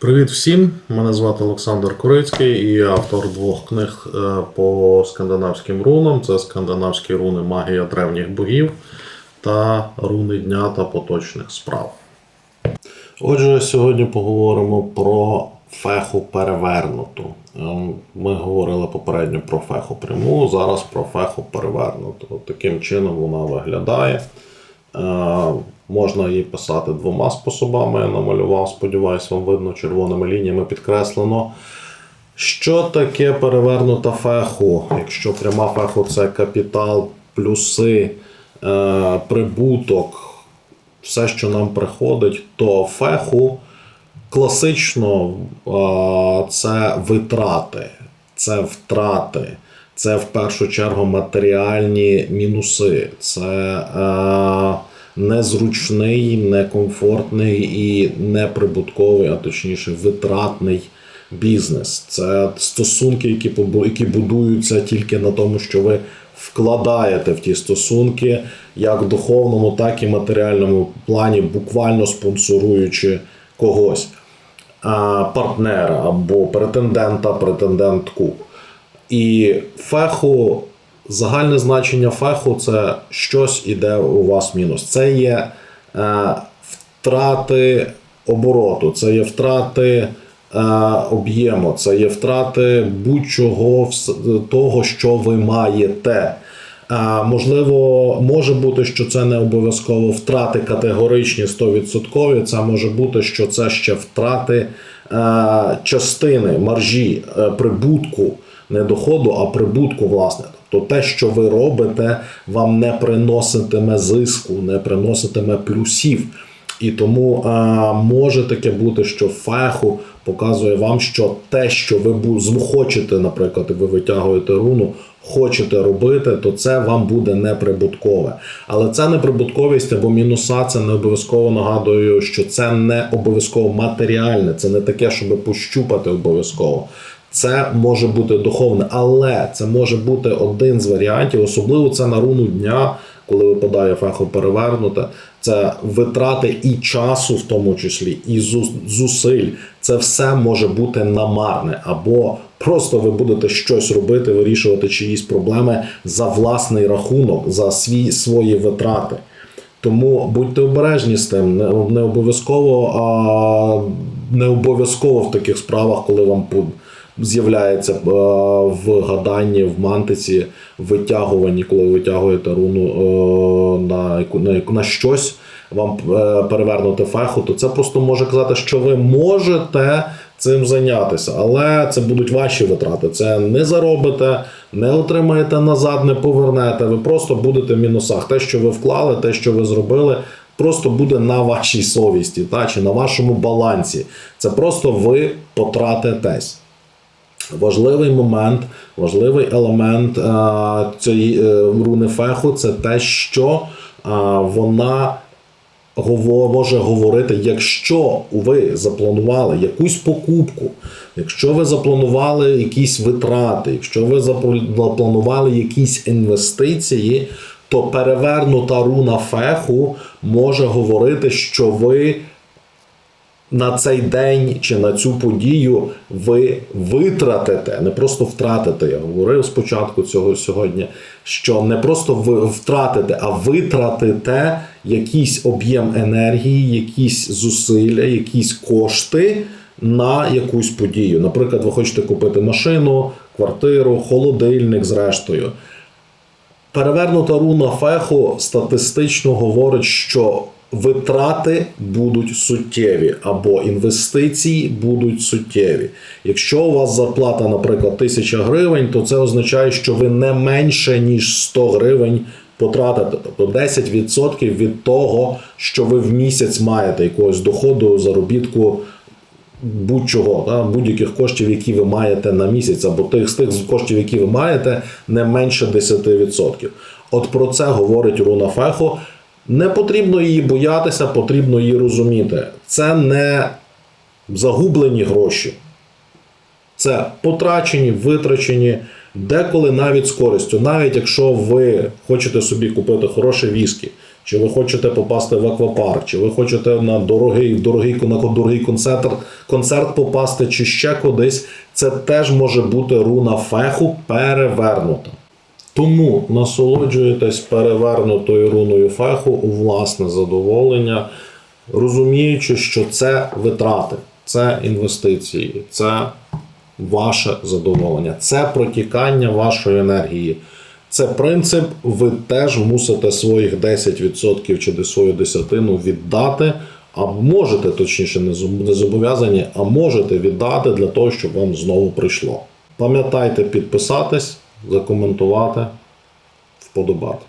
Привіт всім! Мене звати Олександр Корицький і я автор двох книг е, по скандинавським рунам. Це скандинавські руни Магія древніх богів та руни дня та поточних справ. Отже, сьогодні поговоримо про феху перевернуту. Ем, Ми говорили попередньо про феху пряму, зараз про феху перевернуту. Таким чином вона виглядає. Можна її писати двома способами. Я намалював, сподіваюсь, вам видно червоними лініями підкреслено. Що таке перевернута феху? Якщо пряма феху це капітал, плюси, е, прибуток, все, що нам приходить, то феху класично е, це витрати, це втрати, це в першу чергу матеріальні мінуси, це е, незручний, некомфортний і неприбутковий, а точніше витратний бізнес. Це стосунки, які які будуються тільки на тому, що ви вкладаєте в ті стосунки, як в духовному, так і матеріальному плані, буквально спонсоруючи когось партнера або претендента, претендентку. І феху, загальне значення феху це щось іде у вас мінус. Це є е, втрати обороту, це є втрати е, об'єму, це є втрати будь-чого того, що ви маєте. А, можливо, може бути, що це не обов'язково втрати категоричні 100%. Це може бути, що це ще втрати е, частини маржі е, прибутку, не доходу, а прибутку, власне. Тобто те, що ви робите, вам не приноситиме зиску, не приноситиме плюсів. І тому е, може таке бути, що феху показує вам, що те, що ви хочете, наприклад, ви витягуєте руну, хочете робити, то це вам буде неприбуткове. Але це неприбутковість або мінуса, це не обов'язково нагадую, що це не обов'язково матеріальне, це не таке, щоб пощупати обов'язково. Це може бути духовне, але це може бути один з варіантів, особливо це на руну дня, коли випадає фехо перевернуте. Це витрати і часу, в тому числі, і зу- зусиль. Це все може бути намарне, або просто ви будете щось робити, вирішувати чиїсь проблеми за власний рахунок, за свій свої витрати. Тому будьте обережні з тим. Не, обов'язково, а, не обов'язково в таких справах, коли вам з'являється е, в гаданні, в мантиці, витягуванні, коли ви витягуєте руну е, на, на, на щось, вам е, перевернути феху, то це просто може казати, що ви можете цим зайнятися, але це будуть ваші витрати. Це не заробите, не отримаєте назад, не повернете. Ви просто будете в мінусах. Те, що ви вклали, те, що ви зробили. Просто буде на вашій совісті, та, чи на вашому балансі. Це просто ви потратитесь. Важливий момент, важливий елемент а, цієї е, руни феху це те, що а, вона може говорити, якщо ви запланували якусь покупку, якщо ви запланували якісь витрати, якщо ви запланували якісь інвестиції, то перевернута руна феху може говорити, що ви на цей день чи на цю подію ви витратите, не просто втратите. Я говорив спочатку цього сьогодні, що не просто ви втратите, а витратите якийсь об'єм енергії, якісь зусилля, якісь кошти на якусь подію. Наприклад, ви хочете купити машину, квартиру, холодильник, зрештою. Перевернута руна феху статистично говорить, що витрати будуть суттєві або інвестиції будуть суттєві. Якщо у вас зарплата, наприклад, 1000 гривень, то це означає, що ви не менше ніж 100 гривень потратите. Тобто 10% від того, що ви в місяць маєте якогось доходу, заробітку будь-чого, будь-яких коштів, які ви маєте на місяць, або тих з тих коштів, які ви маєте, не менше 10%. От про це говорить Руна Фехо. Не потрібно її боятися, потрібно її розуміти. Це не загублені гроші. Це потрачені, витрачені, деколи навіть з користю. Навіть якщо ви хочете собі купити хороше віскі чи ви хочете попасти в аквапарк, чи ви хочете на дорогий, дорогий, на дорогий концерт, концерт попасти, чи ще кудись, це теж може бути руна феху перевернута. Тому насолоджуєтесь перевернутою руною феху у власне задоволення, розуміючи, що це витрати, це інвестиції, це ваше задоволення, це протікання вашої енергії. Це принцип, ви теж мусите своїх 10% чи свою десятину віддати, а можете, точніше, не зобов'язані, а можете віддати для того, щоб вам знову прийшло. Пам'ятайте підписатись, закоментувати, вподобати.